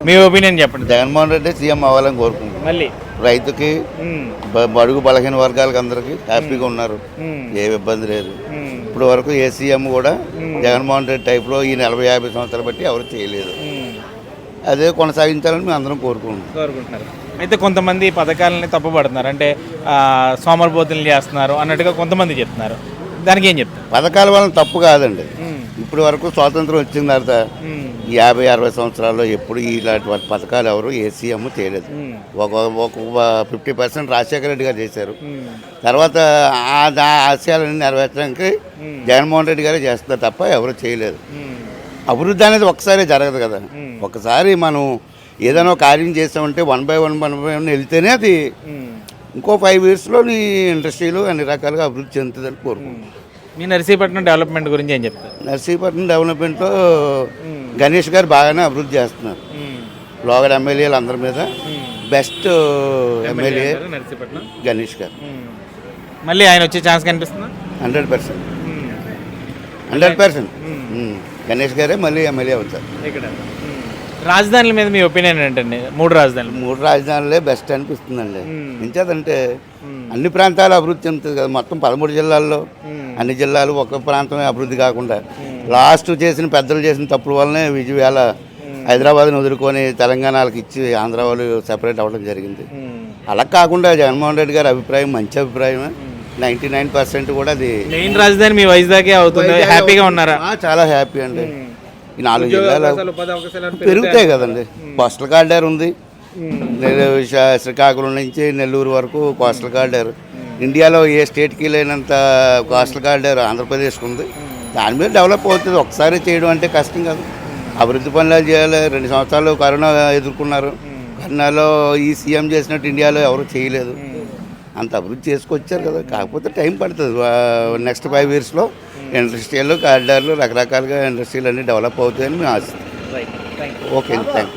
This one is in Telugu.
మీ ఒపీనియన్ చెప్పండి. జగన్మోహన్ రెడ్డి సీఎం అవ్వాలని కోరుకుంటున్నాం. మళ్ళీ? రైతుకి బ- బడుగు బలహీన వర్గాలకు అందరికి హ్యాపీగా ఉన్నారు. ఏ ఇబ్బంది లేదు. ఉమ్, ఇప్పుడు వరకు ఏ సీఎం కూడా జగన్మోహన్ రెడ్డి టైప్లో ఈ నలభై యాభై సంవత్సరాలు బట్టి ఎవరు చేయలేదు. అదే కొనసాగించాలని మేము అందరం కోరుకుంటున్నాం. కోరుకుంటున్నారు. అయితే కొంతమంది ఈ పథకాలని తప్పుపడుతున్నారు అంటే సోమరిపోతులు చేస్తున్నారు అన్నట్టుగా కొంతమంది చెప్తున్నారు. దానికి ఏం చెప్తారు? పథకాల వలన తప్పు కాదండి. ఉమ్, ఇప్పుడు వరకు స్వాతంత్రం వచ్చిన తర్వాత యాభై అరవై సంవత్సరాల్లో ఎప్పుడు ఇలాంటి పథకాలు ఎవరు ఏ సీఎం చేయలేదు. ఒక ఒక ఫిఫ్టీ పర్సెంట్ రాజశేఖర రెడ్డి గారు చేశారు. తర్వాత ఆ దా ఆశయాలన్నీ నెరవేర్చడానికి జగన్మోహన్ రెడ్డి గారే చేస్తున్నారు తప్ప ఎవరు చేయలేదు. అభివృద్ధి అనేది ఒకసారి జరగదు కదా. ఒకసారి మనం ఏదైనా కార్యం చేసామంటే one by one one by one వెళ్తేనే అది. ఇంకో ఫైవ్ ఇయర్స్లో నీ ఇండస్ట్రీలు అన్ని రకాలుగా అభివృద్ధి చెందుతుందని కోరుకుంటున్నాను. మీ నర్సీపట్నం డెవలప్మెంట్ గురించి ఏం చెప్తారు? నర్సీపట్నం డెవలప్మెంట్లో గణేష్ గారు బాగానే అభివృద్ధి చేస్తున్నారు. లోగడ ఎమ్మెల్యేలు అందరి మీద బెస్ట్ ఎమ్మెల్యే నర్సీపట్నం? గణేష్ గారు. మళ్ళీ ఆయన వచ్చే ఛాన్స్ కనిపిస్తుందా? Hundred percent hundred percent Ganesh గారే మళ్ళీ ఎమ్మెల్యే అవుతారు. ఇక్కడ. రాజధానుల మీద మీ ఒపీనియన్ ఏంటండి? మూడు రాజధానులు. మూడు రాజధానులే బెస్ట్ అనిపిస్తుందండి. ఎంచేదంటే అన్ని ప్రాంతాలు అభివృద్ధి చెందుతుంది కదా మొత్తం పదమూడు జిల్లాల్లో. అన్ని జిల్లాలు ఒక ప్రాంతమే అభివృద్ధి కాకుండా. లాస్ట్ చేసిన పెద్దలు చేసిన తప్పుల వల్లనే విజయవేళ హైదరాబాద్ని వదులుకొని తెలంగాణకి ఇచ్చి ఆంధ్ర వాళ్ళు సెపరేట్ అవ్వడం జరిగింది. అలా కాకుండా జగన్మోహన్ రెడ్డి గారి అభిప్రాయం మంచి అభిప్రాయమే. నైంటీ నైన్ పర్సెంట్ కూడా అది మెయిన్ రాజధాని మీ వైజాగ్కే అవుతుంది. హ్యాపీగా ఉన్నారా? చాలా హ్యాపీ అండి. ఈ నాలుగు జిల్లాలు పెరుగుతాయి కదండి. కోస్టల్ కారిడార్ ఉంది. శ్రీకాకుళం నుంచి నెల్లూరు వరకు కోస్టల్ కారిడార్ ఇండియాలో ఏ స్టేట్కి లేనంత కోస్టల్ కారిడార్ ఆంధ్రప్రదేశ్కి ఉంది. దాని మీద డెవలప్ అవుతుంది. ఒకసారి చేయడం అంటే కష్టం కాదు. అభివృద్ధి పనులు చేయాలి. రెండు సంవత్సరాలు కరోనా ఎదుర్కొన్నారు. కరోనాలో ఈ సీఎం చేసినట్టు ఇండియాలో ఎవరు చేయలేదు. అంత అభివృద్ధి చేసుకొచ్చారు కదా. కాకపోతే టైం పడుతుంది. నెక్స్ట్ ఫైవ్ ఇయర్స్లో ఇండస్ట్రియల్ కారిడార్లు రకరకాలుగా ఇండస్ట్రీలు అన్నీ డెవలప్ అవుతాయని మేము ఆశిస్తాం. Okay thank